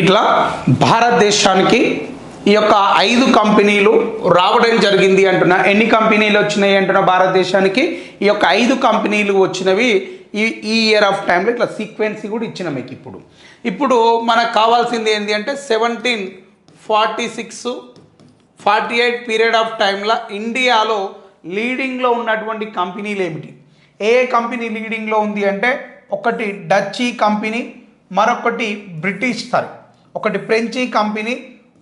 ఇట్లా భారతదేశానికి ఈ యొక్క ఐదు కంపెనీలు రావడం జరిగింది అంటున్నా. ఎన్ని కంపెనీలు వచ్చినాయి అంటున్నా భారతదేశానికి? ఈ యొక్క ఐదు కంపెనీలు వచ్చినవి ఈ ఈ ఇయర్ ఆఫ్ టైంలో ఇట్లా సీక్వెన్సీ కూడా ఇచ్చిన మీకు ఇప్పుడు. ఇప్పుడు మనకు కావాల్సింది ఏంటి అంటే seventeen forty six forty eight period of టైంలో ఇండియాలో లీడింగ్లో ఉన్నటువంటి కంపెనీలు ఏమిటి? ఏ కంపెనీ లీడింగ్లో ఉంది అంటే ఒకటి డచ్ కంపెనీ మరొకటి బ్రిటిష్ సారీ. ఒకటి ఫ్రెంచి కంపెనీ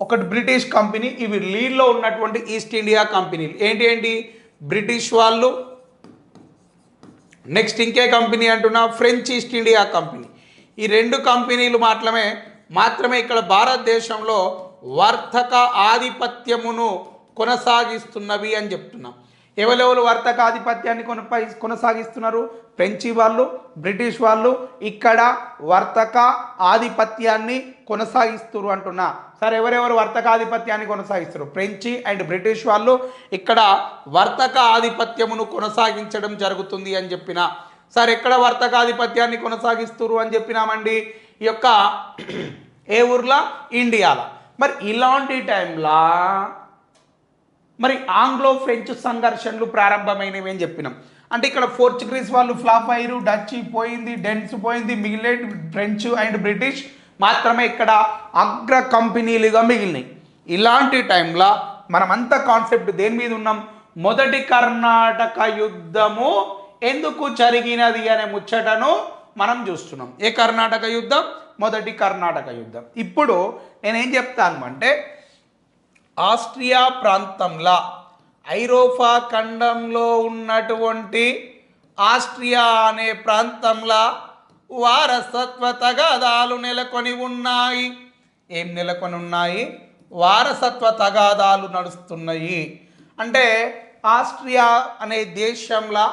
ఒకటి బ్రిటిష్ కంపెనీ ఇవి లీడ్లో ఉన్నటువంటి ఈస్ట్ ఇండియా కంపెనీలు. ఏంటి ఏంటి? బ్రిటిష్ వాళ్ళు నెక్స్ట్ ఇంకే కంపెనీ అంటున్నా ఫ్రెంచ్ ఈస్ట్ ఇండియా కంపెనీ. ఈ రెండు కంపెనీలు మాత్రమే మాత్రమే ఇక్కడ భారతదేశంలో వర్తక ఆధిపత్యమును కొనసాగిస్తున్నవి అని చెప్తున్నాం. ఎవరెవరు వర్తక ఆధిపత్యాన్ని కొనపై కొనసాగిస్తున్నారు? ఫ్రెంచి వాళ్ళు బ్రిటిష్ వాళ్ళు ఇక్కడ వర్తక ఆధిపత్యాన్ని కొనసాగిస్తురు అంటున్నా. సార్ ఎవరెవరు వర్తక ఆధిపత్యాన్ని కొనసాగిస్తారు? ఫ్రెంచి అండ్ బ్రిటిష్ వాళ్ళు ఇక్కడ వర్తక ఆధిపత్యమును కొనసాగించడం జరుగుతుంది అని చెప్పిన. సార్ ఎక్కడ వర్తక ఆధిపత్యాన్ని కొనసాగిస్తున్నారు అని చెప్పినామండి? ఈ యొక్క ఏ ఊర్లో? ఇండియాలో. మరి ఇలాంటి టైంలో మరి ఆంగ్లో ఫ్రెంచ్ సంఘర్షణలు ప్రారంభమైనవి అని చెప్పినాం. అంటే ఇక్కడ పోర్చుగీస్ వాళ్ళు ఫ్లాప్ అయ్యారు డచ్ పోయింది డెన్స్ పోయింది మిగిలే ఫ్రెంచ్ అండ్ బ్రిటిష్ మాత్రమే ఇక్కడ అగ్ర కంపెనీలుగా మిగిలినాయి. ఇలాంటి టైంలో మనమంతా కాన్సెప్ట్ దేని మీద ఉన్నాం? మొదటి కర్ణాటక యుద్ధము ఎందుకు జరిగినది అనే ముచ్చటను మనం చూస్తున్నాం. ఏ కర్ణాటక యుద్ధం? మొదటి కర్ణాటక యుద్ధం. ఇప్పుడు నేనేం చెప్తాను అంటే ఆస్ట్రియా ప్రాంతంలో ఐరోపా ఖండంలో ఉన్నటువంటి ఆస్ట్రియా అనే ప్రాంతంలో వారసత్వ తగాదాలు నెలకొని ఉన్నాయి. ఏం నెలకొని ఉన్నాయి? వారసత్వ తగాదాలు నడుస్తున్నాయి. అంటే ఆస్ట్రియా అనే దేశంలో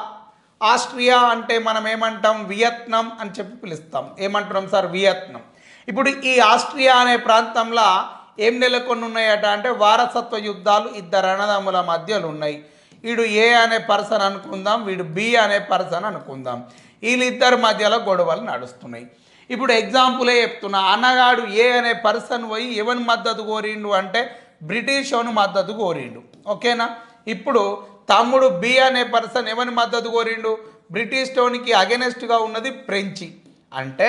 ఆస్ట్రియా అంటే మనం ఏమంటాం? వియత్నాం అని చెప్పి పిలుస్తాం. ఏమంటున్నాం సార్? వియత్నాం. ఇప్పుడు ఈ ఆస్ట్రియా అనే ప్రాంతంలో ఏం నెలకొని ఉన్నాయట అంటే వారసత్వ యుద్ధాలు ఇద్దరు అన్నదమ్ముల మధ్యలో ఉన్నాయి వీడు ఏ అనే పర్సన్ అనుకుందాం వీడు బి అనే పర్సన్ అనుకుందాం. వీళ్ళిద్దరి మధ్యలో గొడవలు నడుస్తున్నాయి. ఇప్పుడు ఎగ్జాంపులే చెప్తున్నా అన్నగాడు ఏ అనే పర్సన్ పోయి ఎవరి మద్దతు కోరిండు అంటే బ్రిటిష్ అని మద్దతు కోరిండు. ఓకేనా? ఇప్పుడు తమ్ముడు బి అనే పర్సన్ ఎవరి మద్దతు కోరిండు? బ్రిటిష్ టోన్కి అగెనెస్ట్గా ఉన్నది ఫ్రెంచి. అంటే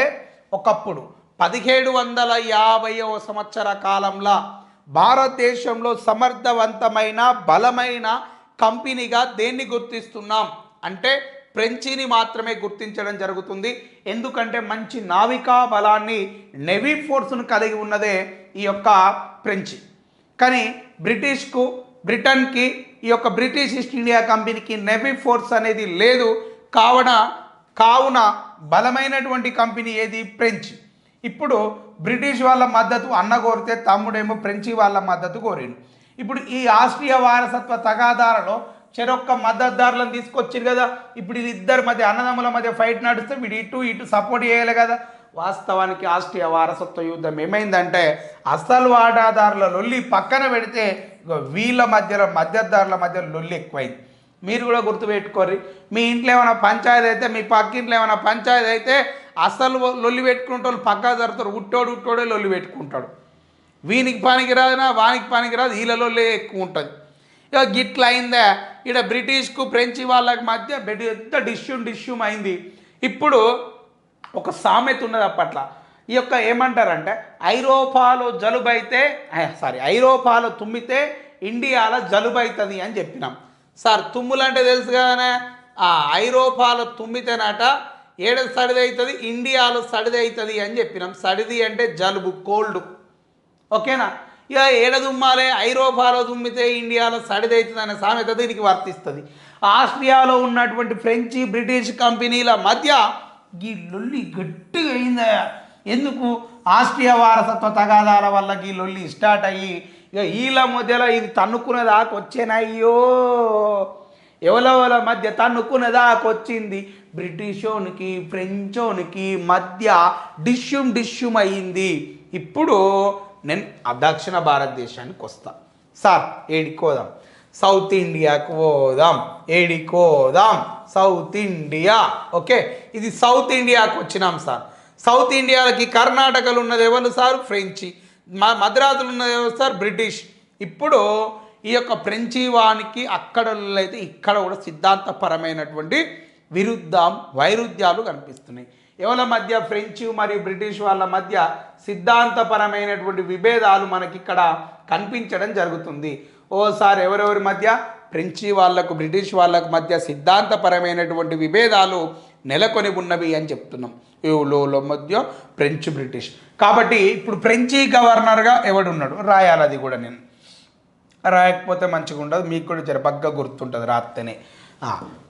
ఒకప్పుడు పదిహేడు వందల యాభైవ సంవత్సర కాలంలో భారతదేశంలో సమర్థవంతమైన బలమైన కంపెనీగా దేన్ని గుర్తిస్తున్నాం? అంటే ఫ్రెంచిని మాత్రమే గుర్తించడం జరుగుతుంది. ఎందుకంటే మంచి నావికా బలాన్ని నెవీ ఫోర్స్ను కలిగి ఉన్నదే ఈ యొక్క ఫ్రెంచి. కానీ బ్రిటిష్కు బ్రిటన్కి ఈ యొక్క బ్రిటిష్ ఈస్ట్ ఇండియా కంపెనీకి నెవీ ఫోర్స్ అనేది లేదు. కావున కావున బలమైనటువంటి కంపెనీ ఏది? ఫ్రెంచ్. ఇప్పుడు బ్రిటిష్ వాళ్ళ మద్దతు అన్న కోరితే తమ్ముడేమో ఫ్రెంచి వాళ్ళ మద్దతు కోరిండు. ఇప్పుడు ఈ ఆస్ట్రియా వారసత్వ తగాదాలలో చెరొక్క మద్దతుదారులను తీసుకొచ్చారు కదా ఇప్పుడు ఇద్దరి మధ్య అన్నదమ్ముల మధ్య ఫైట్ నడిస్తే వీడు ఇటు ఇటు సపోర్ట్ చేయాలి కదా. వాస్తవానికి ఆస్ట్రియా వారసత్వ యుద్ధం ఏమైందంటే అసలు వాటాదారుల లొల్లి పక్కన పెడితే వీళ్ళ మధ్యలో మద్దతుదారుల మధ్య లొల్లి ఎక్కువైంది. మీరు కూడా గుర్తుపెట్టుకోర్రి. మీ ఇంట్లో ఏమైనా పంచాయతీ అయితే మీ పక్కింట్లో ఏమైనా పంచాయతీ అయితే అసలు లొల్లి పెట్టుకుంటే వాళ్ళు పక్కా జరుగుతారు ఉట్టోడు ఉట్టోడే లొల్లి పెట్టుకుంటాడు. వీనికి పనికి రాదునా వానికి పనికి రాదు. వీళ్ళలో ఎక్కువ ఉంటుంది. ఇక గిట్ల అయిందా? ఇక్కడ బ్రిటిష్కు ఫ్రెంచి వాళ్ళకి మధ్య పెద్ద డిష్యూమ్ డిష్యూమ్ అయింది. ఇప్పుడు ఒక సామెత ఉన్నది అప్పట్లో. ఈ యొక్క ఏమంటారంటే ఐరోపాలో జలుబు అయితే సారీ ఐరోపాలో తుమ్మితే ఇండియాలో జలుబు అవుతుంది అని చెప్పినాం. సార్ తుమ్ములంటే తెలుసు కదనే? ఆ ఐరోపాలో తుమ్మితేనట ఏడ సడిది అవుతుంది ఇండియాలో సడిది అవుతుంది అని చెప్పినాం. సడిది అంటే జలుబు కోల్డ్. ఓకేనా? ఇక ఏడ తుమ్మాలే ఐరోపాలో దుమ్మితే ఇండియాలో సడిదవుతుంది అనే సామెత దీనికి వర్తిస్తుంది. ఆస్ట్రియాలో ఉన్నటువంటి ఫ్రెంచి బ్రిటిష్ కంపెనీల మధ్య ఈ లొల్లి గట్టిగా అయిందా ఎందుకు? ఆస్ట్రియా వారసత్వ తగాదాల వల్ల ఈ లొల్లి స్టార్ట్ అయ్యి ఇక వీళ్ళ మధ్యలో ఇది తన్నుకునే దాకా వచ్చేనయ్యో ఎవరెవల మధ్య తన్నుకునే దాకా వచ్చింది బ్రిటిషోనికి ఫ్రెంచోనికి మధ్య డిష్యుమ్ డిష్యుమ్ అయ్యింది. ఇప్పుడు నేను ఆ దక్షిణ భారతదేశానికి వస్తా. సార్ ఏడికోదాం. సౌత్ ఇండియాకు పోదాం. ఏడికోదాం. South India. ఓకే? ఇది సౌత్ ఇండియాకు వచ్చినాం సార్. సౌత్ ఇండియాలకి కర్ణాటకలో ఉన్నది ఎవరు సార్? ఫ్రెంచి. మా మద్రాసులు ఉన్న సార్? బ్రిటిష్. ఇప్పుడు ఈ యొక్క ఫ్రెంచి వానికి అక్కడ అయితే ఇక్కడ కూడా సిద్ధాంతపరమైనటువంటి విరుద్ధం వైరుధ్యాలు కనిపిస్తున్నాయి. ఎవరి మధ్య? ఫ్రెంచ్ మరియు బ్రిటిష్ వాళ్ళ మధ్య సిద్ధాంతపరమైనటువంటి విభేదాలు మనకి ఇక్కడ కనిపించడం జరుగుతుంది. ఓసారి ఎవరెవరి మధ్య? ఫ్రెంచి వాళ్ళకు బ్రిటిష్ వాళ్ళకు మధ్య సిద్ధాంతపరమైనటువంటి విభేదాలు నెలకొని ఉన్నవి అని చెప్తున్నాం. యూలోల మధ్య ఫ్రెంచ్ బ్రిటిష్. కాబట్టి ఇప్పుడు ఫ్రెంచి గవర్నర్గా ఎవడున్నాడు? రాయాలి అది కూడా నేను. రాయకపోతే మంచిగా ఉండదు మీకు కూడా జర బగ్గా గుర్తుంటుంది రాత్తేనే.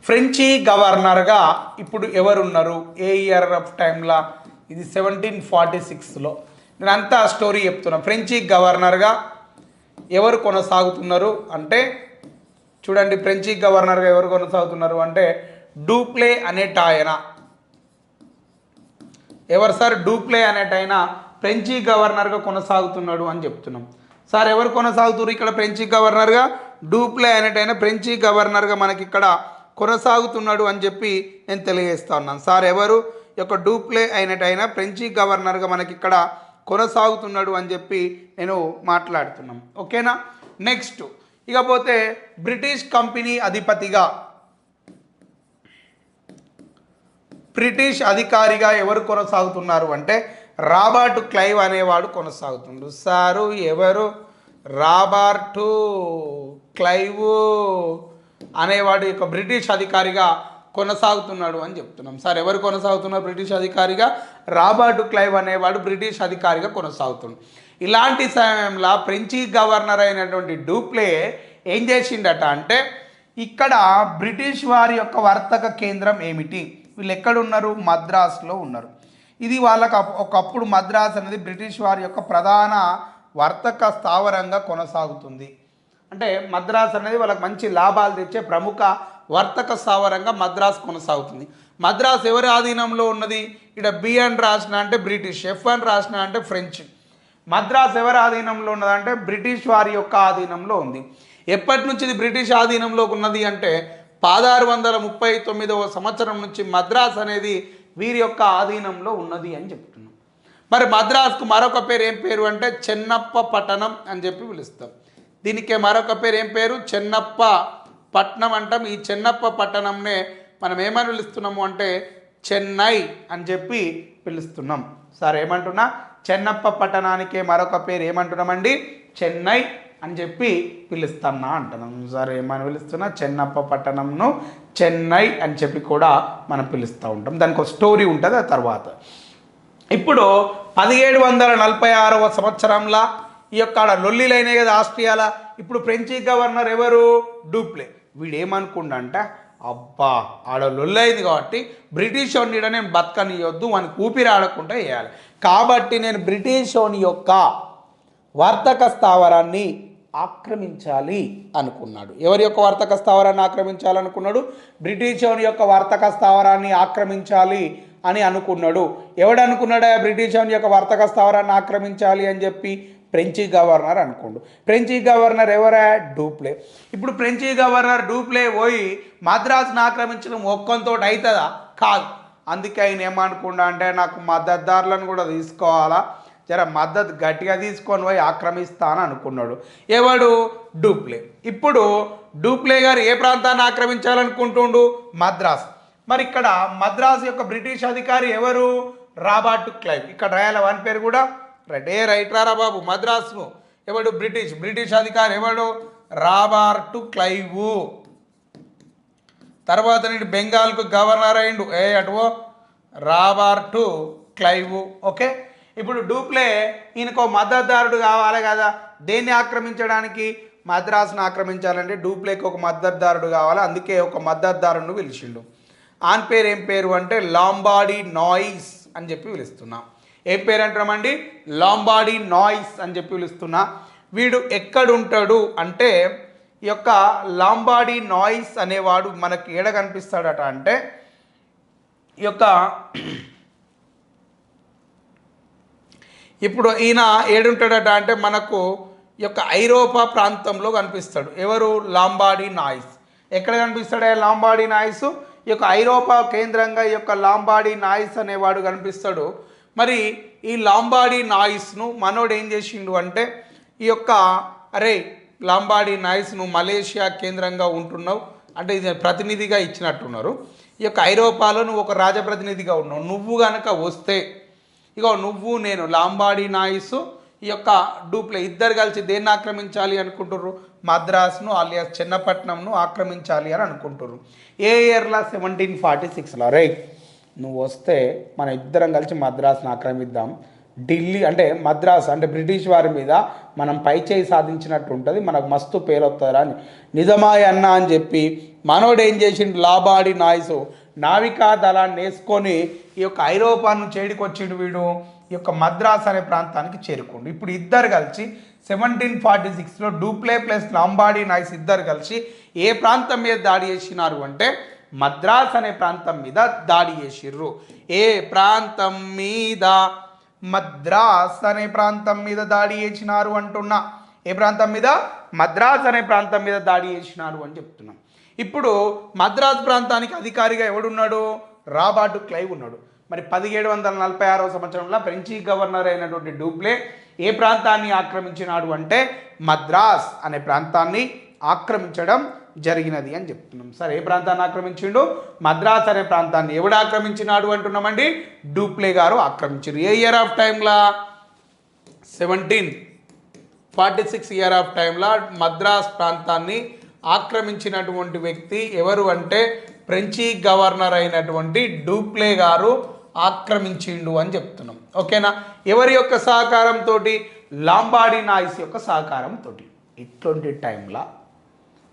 ఫ్రెంచి గవర్నర్గా ఇప్పుడు ఎవరున్నారు? ఏ ఇయర్ ఆఫ్ టైంలో ఇది సెవెంటీన్ ఫార్టీ సిక్స్లో. నేను అంతా స్టోరీ చెప్తున్నా. ఫ్రెంచి గవర్నర్గా ఎవరు కొనసాగుతున్నారు అంటే చూడండి ఫ్రెంచి గవర్నర్గా ఎవరు కొనసాగుతున్నారు అంటే డూప్లే అనేట ఆయన ఎవరు సార్ డూప్లే అనేటైన ఫ్రెంచి గవర్నర్గా కొనసాగుతున్నాడు అని చెప్తున్నాం. సార్ ఎవరు కొనసాగుతున్నారు ఇక్కడ ఫ్రెంచి గవర్నర్గా? డూప్లే అనేటైన ఫ్రెంచి గవర్నర్గా మనకి ఇక్కడ కొనసాగుతున్నాడు అని చెప్పి నేను తెలియజేస్తా ఉన్నాను. సార్ ఎవరు? యొక్క డూప్లే అయినటైన ఫ్రెంచి గవర్నర్గా మనకి ఇక్కడ కొనసాగుతున్నాడు అని చెప్పి నేను మాట్లాడుతున్నాం. ఓకేనా? నెక్స్ట్ ఇకపోతే బ్రిటిష్ కంపెనీ అధిపతిగా బ్రిటిష్ అధికారిగా ఎవరు కొనసాగుతున్నారు అంటే రాబర్ట్ క్లైవ్ అనేవాడు కొనసాగుతుండు. సారు ఎవరు? రాబర్టు క్లైవ్ అనేవాడు యొక్క బ్రిటిష్ అధికారిగా కొనసాగుతున్నాడు అని చెప్తున్నాం. సార్ ఎవరు కొనసాగుతున్నారు బ్రిటిష్ అధికారిగా? రాబర్ట్ క్లైవ్ అనేవాడు బ్రిటిష్ అధికారిగా కొనసాగుతుండు. ఇలాంటి సమయంలో ఫ్రెంచి గవర్నర్ అయినటువంటి డూప్లే ఏం చేసిండట అంటే ఇక్కడ బ్రిటిష్ వారి యొక్క వర్తక కేంద్రం ఏమిటి? వీళ్ళు ఎక్కడున్నారు మద్రాసులో ఉన్నారు. ఇది వాళ్ళకు ఒకప్పుడు మద్రాస్ అనేది బ్రిటిష్ వారి యొక్క ప్రధాన వర్తక స్థావరంగా కొనసాగుతుంది. అంటే మద్రాస్ అనేది వాళ్ళకి మంచి లాభాలు తెచ్చే ప్రముఖ వర్తక స్థావరంగా మద్రాస్ కొనసాగుతుంది. మద్రాస్ ఎవరి ఆధీనంలో ఉన్నది? ఇక్కడ బి అని రాసిన అంటే బ్రిటిష్ ఎఫ్ అని రాసిన అంటే ఫ్రెంచ్. మద్రాస్ ఎవరి ఆధీనంలో ఉన్నదంటే బ్రిటిష్ వారి యొక్క ఆధీనంలో ఉంది. ఎప్పటి నుంచి ఇది బ్రిటిష్ ఆధీనంలో ఉన్నది అంటే పదహారు వందల ముప్పై తొమ్మిదవ సంవత్సరం నుంచి మద్రాస్ అనేది వీరి యొక్క ఆధీనంలో ఉన్నది అని చెప్తున్నాం మరి మద్రాస్కు మరొక పేరు ఏం పేరు అంటే చెన్నప్ప పట్టణం అని చెప్పి పిలుస్తాం. దీనికే మరొక పేరు ఏం పేరు? చెన్నప్ప పట్టణం అంటాం. ఈ చెన్నప్ప పట్టణంనే మనం ఏమని పిలుస్తున్నాము అంటే చెన్నై అని చెప్పి పిలుస్తున్నాం. సార్ ఏమంటున్నా? చెన్నప్ప పట్టణానికే మరొక పేరు ఏమంటున్నామండి? చెన్నై అని చెప్పి పిలుస్తున్నా అంటున్నాం. సార్ ఏమని పిలుస్తున్నా? చెన్నప్ప పట్టణంను చెన్నై అని చెప్పి కూడా మనం పిలుస్తూ ఉంటాం. దానికి ఒక స్టోరీ ఉంటుంది ఆ తర్వాత. ఇప్పుడు పదిహేడు వందల నలభై ఆరవ సంవత్సరంలో ఈ యొక్క ఆడ లొల్లిలైనాయి కదా ఆస్ట్రియాల? ఇప్పుడు ఫ్రెంచి గవర్నర్ ఎవరు? డూప్లే. వీడేమనుకుండంట? అబ్బా ఆడ లొల్లైంది కాబట్టి బ్రిటిష్ వాడిని నేను బతకనియొద్దు వానికి ఊపిరి ఆడకుండా వేయాలి. కాబట్టి నేను బ్రిటిష్ వాని యొక్క వర్తక స్థావరాన్ని ఆక్రమించాలి అనుకున్నాడు. ఎవరి యొక్క వర్తక స్థావరాన్ని ఆక్రమించాలనుకున్నాడు? బ్రిటిష్ వాని యొక్క వర్తక స్థావరాన్ని ఆక్రమించాలి అని అనుకున్నాడు. ఎవడు అనుకున్నాడా బ్రిటిష్ వాని యొక్క వర్తక స్థావరాన్ని ఆక్రమించాలి అని చెప్పి? ఫ్రెంచి గవర్నర్ అనుకోండు. ఫ్రెంచి గవర్నర్ ఎవరా? డూప్లే. ఇప్పుడు ఫ్రెంచి గవర్నర్ డూప్లే పోయి మద్రాసును ఆక్రమించడం ఒక్కంతో అవుతుందా కాదు. అందుకే ఆయన ఏమనుకుండా అంటే నాకు మద్దతుదారులను కూడా తీసుకోవాలా? జర మద్దతు గట్టిగా తీసుకొని పోయి ఆక్రమిస్తాను అనుకున్నాడు. ఎవడు? డూప్లే. ఇప్పుడు డూప్లే గారు ఏ ప్రాంతాన్ని ఆక్రమించాలనుకుంటుండు? మద్రాస్. మరి ఇక్కడ మద్రాస్ యొక్క బ్రిటిష్ అధికారి ఎవరు? Robert Clive. ఇక్కడ రాయాల వాని పేరు కూడా? రైట్. ఏ రైట్ రారా బాబు? మద్రాసు ఎవడు? బ్రిటిష్. బ్రిటిష్ అధికారి ఎవడు? Robert Clive. తర్వాత నేను బెంగాల్కు గవర్నర్ అయిండు. ఏ అటువో? Robert Clive. ఓకే? ఇప్పుడు డూప్లే ఈయనకో మద్దతుదారుడు కావాలి కదా. దేన్ని ఆక్రమించడానికి? మద్రాసును ఆక్రమించాలంటే డూప్లేకి ఒక మద్దతుదారుడు కావాలి. అందుకే ఒక మద్దతుదారుని పిలిచిండు. ఆన్ పేరు ఏం పేరు అంటే లాంబాడీ నాయిస్ అని చెప్పి పిలుస్తున్నాం. ఏం పేరు అంటామండి లాంబాడీ నాయిస్ అని చెప్పి పిలుస్తున్నా. వీడు ఎక్కడుంటాడు అంటే ఈ యొక్క లాంబాడీ నాయిస్ అనేవాడు మనకి ఏడ కనిపిస్తాడట అంటే ఈ యొక్క ఇప్పుడు ఈయన ఏడుంటాడట అంటే మనకు ఈ యొక్క ఐరోపా ప్రాంతంలో కనిపిస్తాడు. ఎవరు? Labourdonnais. ఎక్కడ కనిపిస్తాడే లాంబాడీ నాయిస్? ఈ యొక్క ఐరోపా కేంద్రంగా ఈ యొక్క లాంబాడీ నాయిస్ అనేవాడు కనిపిస్తాడు. మరి ఈ లాంబాడీ నాయిస్ను మనోడు ఏం చేసిండు అంటే ఈ యొక్క అరే లాంబాడీ నాయిస్ నువ్వు మలేషియా కేంద్రంగా ఉంటున్నావు. అంటే ఇది ప్రతినిధిగా ఇచ్చినట్టున్నారు. ఈ యొక్క ఐరోపాలో నువ్వు ఒక రాజప్రతినిధిగా ఉన్నావు. నువ్వు కనుక వస్తే ఇగో నువ్వు నేను లాంబాడి నాయిస్ ఈ యొక్క డూప్లే ఇద్దరు కలిసి దేన్ని ఆక్రమించాలి అనుకుంటుర్రు? మద్రాస్ను అలియా చెన్నపట్నంను ఆక్రమించాలి అని అనుకుంటుర్రు. ఏ ఇయర్లో? సెవెంటీన్ ఫార్టీ సిక్స్లో రే నువ్వు వస్తే మన ఇద్దరం కలిసి మద్రాసును ఆక్రమిద్దాం. ఢిల్లీ అంటే మద్రాస్ అంటే బ్రిటిష్ వారి మీద మనం పైచేయి సాధించినట్టు ఉంటుంది. మనకు మస్తు పేరు వస్తుందా అని. నిజమాయ అన్న అని చెప్పి మనోడు ఏం చేసిండు? లాబాడి నాయిస్ నావికా దళాన్ని వేసుకొని ఈ యొక్క ఐరోపాను చేడికొచ్చిండు వీడు. ఈ యొక్క మద్రాస్ అనే ప్రాంతానికి చేరుకుండు. ఇప్పుడు ఇద్దరు కలిసి సెవెంటీన్ ఫార్టీ సిక్స్లో డూప్లే ప్లస్ లాంబాడీ నైస్ ఇద్దరు కలిసి ఏ ప్రాంతం మీద దాడి చేసినారు అంటే మద్రాస్ అనే ప్రాంతం మీద దాడి చేసిర్రు. ఏ ప్రాంతం మీద? మద్రాస్ అనే ప్రాంతం మీద దాడి చేసినారు అంటున్నా. ఏ ప్రాంతం మీద? మద్రాస్ అనే ప్రాంతం మీద దాడి చేసినారు అని చెప్తున్నాం. ఇప్పుడు మద్రాస్ ప్రాంతానికి అధికారిగా ఎవడున్నాడు? రాబార్ట్ క్లైవ్ ఉన్నాడు. మరి పదిహేడు వందల నలభై ఆరవ సంవత్సరంలో ఫ్రెంచి గవర్నర్ అయినటువంటి డూప్లే ఏ ప్రాంతాన్ని ఆక్రమించినాడు అంటే మద్రాస్ అనే ప్రాంతాన్ని ఆక్రమించడం జరిగినది అని చెప్తున్నాం. సరే ఏ ప్రాంతాన్ని ఆక్రమించిండు? మద్రాస్ అనే ప్రాంతాన్ని ఎవడు ఆక్రమించినాడు అంటున్నామండి? డూప్లే గారు ఆక్రమించారు ఏ year of టైంలా seventeen forty six year of టైంలో మద్రాస్ ప్రాంతాన్ని ఆక్రమించినటువంటి వ్యక్తి ఎవరు అంటే ఫ్రెంచి గవర్నర్ అయినటువంటి డూప్లే గారు ఆక్రమించిండు అని చెప్తున్నాం. ఓకేనా? ఎవరి యొక్క సహకారంతో లాంబాడి నాయిస్ యొక్క సహకారంతో ఇట్లాంటి టైంలో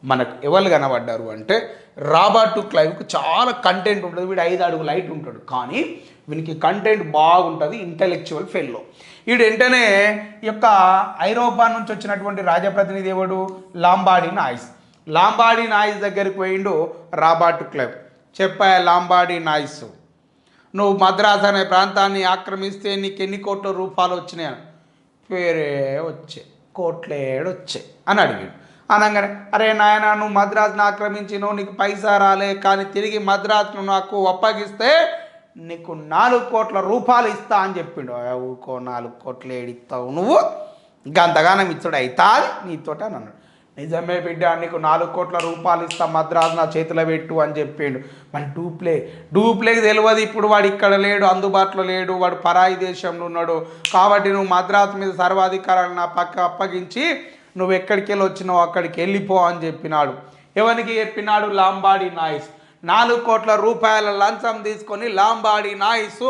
మనకు ఎవరు కనబడ్డారు అంటే రాబర్ట్ క్లైవ్కు చాలా కంటెంట్ ఉంటుంది. వీడు ఐదు అడుగు లైట్ ఉంటాడు. కానీ వీనికి కంటెంట్ బాగుంటుంది ఇంటెలెక్చువల్ ఫెల్లో వీడు వెంటనే ఈ యొక్క ఐరోపా నుంచి వచ్చినటువంటి రాజప్రతినిధి ఎవడు? లాంబాడి నాయిస్. లాంబాడి నాయిస్ దగ్గరికి పోయిండు రాబర్ట్ క్లబ్. చెప్పా లాంబాడి నాయిస్? నువ్వు మద్రాస్ అనే ప్రాంతాన్ని ఆక్రమిస్తే నీకు ఎన్ని కోట్ల రూపాయలు వచ్చినాయి పేరే వచ్చే కోట్లేడు వచ్చే అని అడిగాడు. అనగానే అరే నాయన నువ్వు మద్రాసును ఆక్రమించినావు నీకు పైసా రాలే కానీ తిరిగి మద్రాసును నాకు అప్పగిస్తే నీకు నాలుగు కోట్ల రూపాయలు ఇస్తా అని చెప్పిండు. "ఆ, ఊకో నాలుగు కోట్లు ఏడిస్తావు నువ్వు? ఇంకా అంతగానం ఇచ్చుడు అవుతా నీతోట అని అన్నాడు. నిజమే బిడ్డ నీకు నాలుగు కోట్ల రూపాయలు ఇస్తా మద్రాసు నా చేతిలో పెట్టు అని చెప్పిండు. మరి డూప్లే డూప్లేకి తెలియదు ఇప్పుడు వాడు ఇక్కడ లేడు అందుబాటులో లేడు వాడు పరాయి దేశంలో ఉన్నాడు. కాబట్టి నువ్వు మద్రాసు మీద సర్వాధికారాన్ని నా పక్క అప్పగించి నువ్వు ఎక్కడికి వెళ్ళి వచ్చినావు అక్కడికి వెళ్ళిపో అని చెప్పినాడు. ఎవరికి చెప్పినాడు? Labourdonnais. నాలుగు కోట్ల రూపాయల లంచం తీసుకొని లాంబాడి నాయిస్.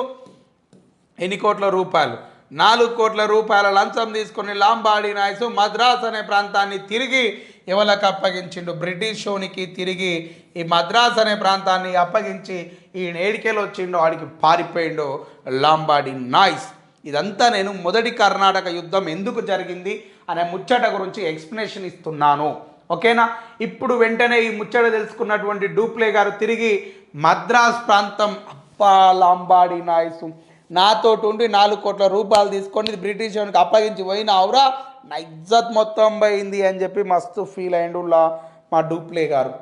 ఎన్ని కోట్ల రూపాయలు? నాలుగు కోట్ల రూపాయల లంచం తీసుకొని లాంబాడి నాయసు మద్రాస్ అనే ప్రాంతాన్ని తిరిగి ఎవరికి అప్పగించిండు? బ్రిటిష్ షోనికి తిరిగి ఈ మద్రాస్ అనే ప్రాంతాన్ని అప్పగించి ఈ నేడికెళ్ళి వచ్చిండు వాడికి పారిపోయిండు లాంబాడి నాయిస్. ఇదంతా నేను మొదటి కర్ణాటక యుద్ధం ఎందుకు జరిగింది అనే ముచ్చట గురించి ఎక్స్ప్లెనేషన్ ఇస్తున్నాను. ఓకేనా? ఇప్పుడు వెంటనే ఈ ముచ్చట తెలుసుకున్నటువంటి డూప్లే గారు తిరిగి మద్రాస్ ప్రాంతం. అప్పా లాంబాడి నాయసు. నాతోటి ఉండి నాలుగు కోట్ల రూపాయలు తీసుకొని బ్రిటిష్ వానికి అప్పగించి పోయిన అవురా? నా ఇజ్జత్ మొత్తం పోయింది అని చెప్పి మస్తు ఫీల్ అయ్యిండు లా- మా డూప్లే గారు.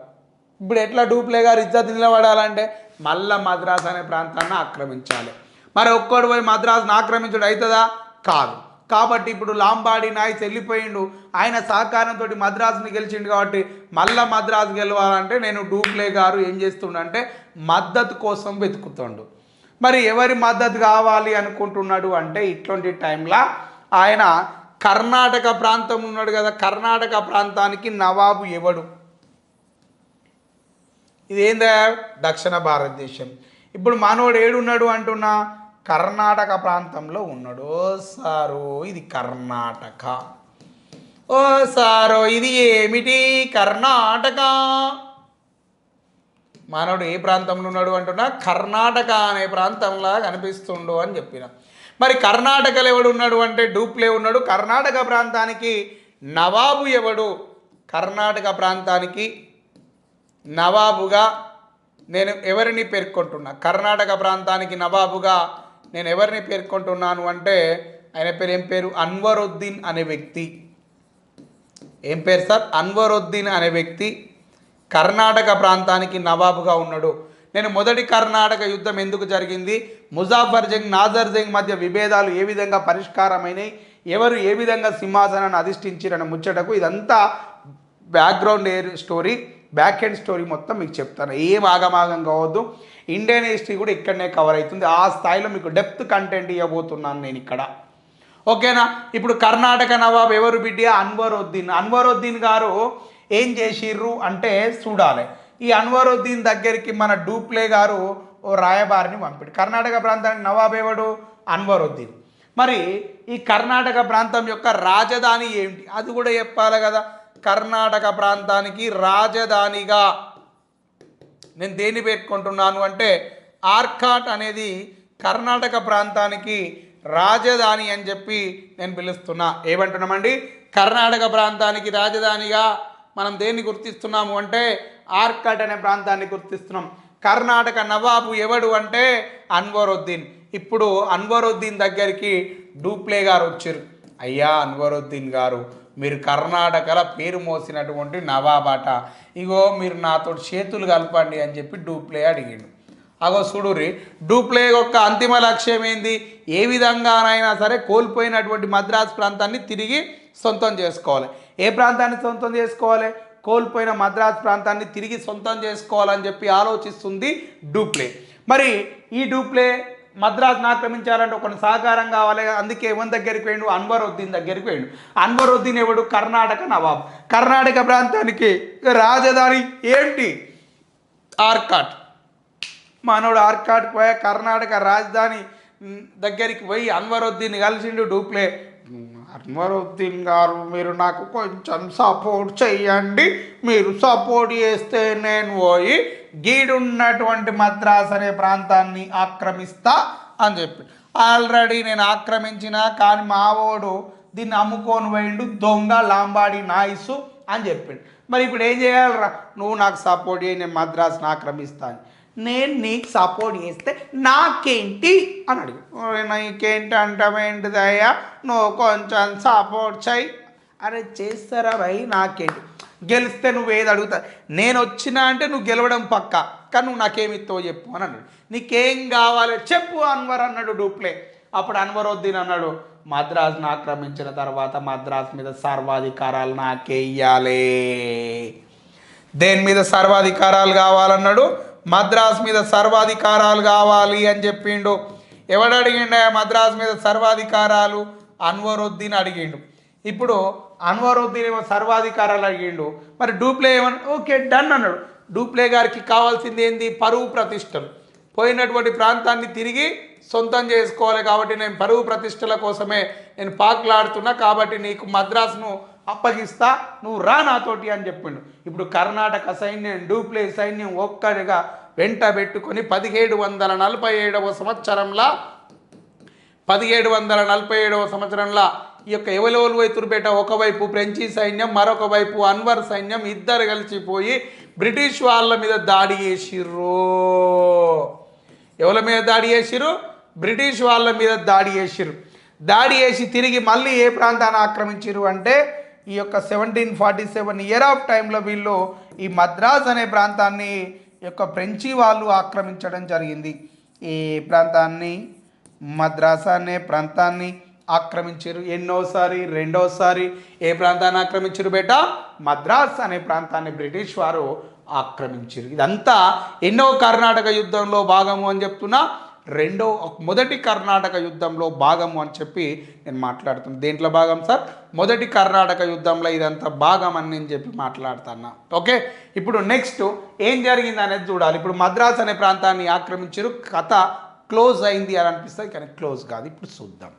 ఇప్పుడు ఎట్లా డూప్లే గారు ఇజ్జత్ నిలబడాలంటే? మళ్ళా మద్రాస్ అనే ప్రాంతాన్ని ఆక్రమించాలి. మరి ఒక్కడు పోయి మద్రాసును ఆక్రమించడం అవుతుందా కాదు. కాబట్టి ఇప్పుడు లాంబాడి నాయస్ వెళ్ళిపోయిండు ఆయన సహకారంతో మద్రాసుని గెలిచిండు కాబట్టి మళ్ళా మద్రాసు గెలవాలంటే నేను డూప్లే గారు ఏం చేస్తుండంటే మద్దతు కోసం వెతుకుతుండు. మరి ఎవరి మద్దతు కావాలి అనుకుంటున్నాడు అంటే ఇట్లాంటి టైంలో ఆయన కర్ణాటక ప్రాంతం ఉన్నాడు కదా కర్ణాటక ప్రాంతానికి నవాబు ఎవడు? ఇదేందా? దక్షిణ భారతదేశం. ఇప్పుడు మానవుడు ఏడున్నాడు అంటున్నా? కర్ణాటక ప్రాంతంలో ఉన్నాడు. ఓ సారు ఇది కర్ణాటక. ఓ సారో ఇది ఏమిటి? కర్ణాటక. మానవుడు ఏ ప్రాంతంలో ఉన్నాడు అంటున్నా కర్ణాటక అనే ప్రాంతంలా కనిపిస్తుండు అని చెప్పిన. మరి కర్ణాటకలో ఎవడు ఉన్నాడు అంటే డూప్లే ఉన్నాడు. కర్ణాటక ప్రాంతానికి నవాబు ఎవడు? కర్ణాటక ప్రాంతానికి నవాబుగా నేను ఎవరిని పేర్కొంటున్నా? కర్ణాటక ప్రాంతానికి నవాబుగా నేను ఎవరిని పేర్కొంటున్నాను అంటే ఆయన పేరు ఏం పేరు? అన్వరుద్దీన్ అనే వ్యక్తి. ఏం పేరు సార్? అన్వరుద్దీన్ అనే వ్యక్తి. కర్ణాటక ప్రాంతానికి నవాబుగా ఉన్నాడు. నేను మొదటి కర్ణాటక యుద్ధం ఎందుకు జరిగింది? ముజాఫర్ జంగ్ నాజర్ జంగ్ మధ్య విభేదాలు ఏ విధంగా పరిష్కారమైనాయి? ఎవరు ఏ విధంగా సింహాసనాన్ని అధిష్ఠించారన్న ముచ్చటకు ఇదంతా బ్యాక్గ్రౌండ్ ఎయిర్ స్టోరీ బ్యాక్ ఎండ్ స్టోరీ మొత్తం మీకు చెప్తాను. ఏం ఆగమాగం కావద్దు ఇండియన్ హిస్టరీ కూడా ఇక్కడనే కవర్ అవుతుంది ఆ స్థాయిలో మీకు డెప్త్ కంటెంట్ ఇవ్వబోతున్నాను నేను ఇక్కడ. ఓకేనా ఇప్పుడు కర్ణాటక నవాబ్ ఎవరు బిడ్డ? అన్వరుద్దీన్. అన్వరుద్దీన్ గారు ఏం చేసిర్రు అంటే చూడాలి. ఈ అన్వరుద్దీన్ దగ్గరికి మన డూప్లే గారు ఓ రాయబారిని పంపిడు. కర్ణాటక ప్రాంతానికి నవాబ్ ఎవడు? అన్వరుద్దీన్. మరి ఈ కర్ణాటక ప్రాంతం యొక్క రాజధాని ఏమిటి అది కూడా చెప్పాలి కదా. కర్ణాటక ప్రాంతానికి రాజధానిగా నేను దేన్ని పెట్టుకుంటున్నాను అంటే ఆర్కాట్ అనేది కర్ణాటక ప్రాంతానికి రాజధాని అని చెప్పి నేను పిలుస్తున్నా. ఏమంటున్నామండి? కర్ణాటక ప్రాంతానికి రాజధానిగా మనం దేన్ని గుర్తిస్తున్నాము అంటే ఆర్కాట్ అనే ప్రాంతాన్ని గుర్తిస్తున్నాం. కర్ణాటక నవాబు ఎవడు అంటే అన్వరుద్దీన్. ఇప్పుడు అన్వరుద్దీన్ దగ్గరికి డూప్లే గారు వచ్చారు. అయ్యా అన్వరుద్దీన్ గారు మీరు కర్ణాటకల పేరు మోసినటువంటి నవాబాట ఇగో మీరు నాతో చేతులు కలపండి అని చెప్పి డూప్లే అడిగిండు. అగో చూడురి డూప్లే యొక్క అంతిమ లక్ష్యం ఏంది? ఏ విధంగానైనా సరే కోల్పోయినటువంటి మద్రాస్ ప్రాంతాన్ని తిరిగి సొంతం చేసుకోవాలి. ఏ ప్రాంతాన్ని సొంతం చేసుకోవాలి? కోల్పోయిన మద్రాస్ ప్రాంతాన్ని తిరిగి సొంతం చేసుకోవాలని చెప్పి ఆలోచిస్తుంది డూప్లే. మరి ఈ డూప్లే మద్రాసును ఆక్రమించాలంటే కొన్ని సహకారం కావాలి. అందుకే ఎవరి దగ్గరికి పోయిండు అన్వరుద్దీన్ దగ్గరికి పోయిండు అన్వరుద్దీన్ ఎవడు? కర్ణాటక నవాబ్. కర్ణాటక ప్రాంతానికి రాజధాని ఏంటి? ఆర్కాట్. మనోడు ఆర్కాట్ పోయా కర్ణాటక రాజధాని దగ్గరికి పోయి అన్వరుద్దీన్ కలిసిండు డూప్లే. అన్వరుద్దీన్ గారు మీరు నాకు కొంచెం సపోర్ట్ చేయండి మీరు సపోర్ట్ చేస్తే నేను పోయి గీడున్నటువంటి మద్రాస్ అనే ప్రాంతాన్ని ఆక్రమిస్తా అని చెప్పి. ఆల్రెడీ నేను ఆక్రమించిన కానీ మావోడు దీన్ని అమ్ముకొని పోయిండు దొంగ లాంబాడి నాయిసు అని చెప్పిండు మరి ఇప్పుడు ఏం చేయాలరా? నువ్వు నాకు సపోర్ట్ చేయి నేను మద్రాసును ఆక్రమిస్తాను నేను నీకు సపోర్ట్ చేస్తే నాకేంటి? అని అడిగి "ఓయ్, నీకేంటి అంటావేంటిదయ్యా నువ్వు కొంచెం సపోర్ట్ చేయి అరే చేస్తారా భయ్? నాకేంటి? గెలిస్తే నువ్వు ఏది అడుగుతా? నేను వచ్చినా అంటే నువ్వు గెలవడం పక్క. కానీ నువ్వు నాకేమిస్తావో చెప్పు అని అన్నాడు. నీకేం కావాలి చెప్పు అన్వర్ అన్నాడు డూప్లే. అప్పుడు అన్వరుద్దీన్ అన్నాడు మద్రాసును ఆక్రమించిన తర్వాత మద్రాస్ మీద సర్వాధికారాలు నాకేయాలి దేని మీద సర్వాధికారాలు కావాలన్నాడు? మద్రాస్ మీద సర్వాధికారాలు కావాలి అని చెప్పిండు. ఎవడు అడిగిండు ఆ మద్రాస్ మీద సర్వాధికారాలు? అన్వరుద్దీన్ అడిగిండు. ఇప్పుడు అన్వరుద్దీన్ ఏమో సర్వాధికారాలు అడిగిండు. మరి డూప్లే ఏమన్నా ఓకే డన్ అన్నాడు. డూప్లే గారికి కావాల్సింది ఏంది? పరువు ప్రతిష్టలు. పోయినటువంటి ప్రాంతాన్ని తిరిగి సొంతం చేసుకోవాలి కాబట్టి నేను పరువు ప్రతిష్టల కోసమే నేను పాకులాడుతున్నా కాబట్టి నీకు మద్రాసును అప్పగిస్తా నువ్వు రా నాతోటి అని చెప్పిండు. ఇప్పుడు కర్ణాటక సైన్యం డూప్లే సైన్యం ఒక్కడిగా వెంట పెట్టుకొని పదిహేడు వందల నలభై ఏడవ సంవత్సరంలో పదిహేడు వందల నలభై ఏడవ సంవత్సరంలో ఈ యొక్క ఎవలోలు వైతురుపేట ఒకవైపు ఫ్రెంచి సైన్యం మరొక వైపు అన్వర్ సైన్యం ఇద్దరు కలిసిపోయి బ్రిటిష్ వాళ్ళ మీద దాడి చేసిర్రు. ఎవరి మీద దాడి చేసిరు బ్రిటిష్ వాళ్ళ మీద దాడి చేసిరు దాడి చేసి తిరిగి మళ్ళీ ఏ ప్రాంతాన్ని ఆక్రమించిర్రు అంటే ఈ యొక్క seventeen forty seven year of టైంలో వీళ్ళు ఈ మద్రాస్ అనే ప్రాంతాన్ని యొక్క ఫ్రెంచి వాళ్ళు ఆక్రమించడం జరిగింది. ఈ ప్రాంతాన్ని మద్రాస్ అనే ప్రాంతాన్ని ఆక్రమించారు. ఎన్నోసారి రెండోసారి ఏ ప్రాంతాన్ని ఆక్రమించారు బేట? మద్రాస్ అనే ప్రాంతాన్ని బ్రిటిష్ వారు ఆక్రమించారు. ఇదంతా ఎన్నో కర్ణాటక యుద్ధంలో భాగము అని చెప్తున్నా. రెండో మొదటి కర్ణాటక యుద్ధంలో భాగము అని చెప్పి నేను మాట్లాడుతున్నాను దేంట్లో భాగం సార్? మొదటి కర్ణాటక యుద్ధంలో ఇదంతా భాగం అని నేను చెప్పి మాట్లాడుతున్నా. ఓకే? ఇప్పుడు నెక్స్ట్ ఏం జరిగింది అనేది చూడాలి. ఇప్పుడు మద్రాస్ అనే ప్రాంతాన్ని ఆక్రమించారు. కథ క్లోజ్ అయింది అని అనిపిస్తుంది కానీ క్లోజ్ కాదు. ఇప్పుడు చూద్దాం.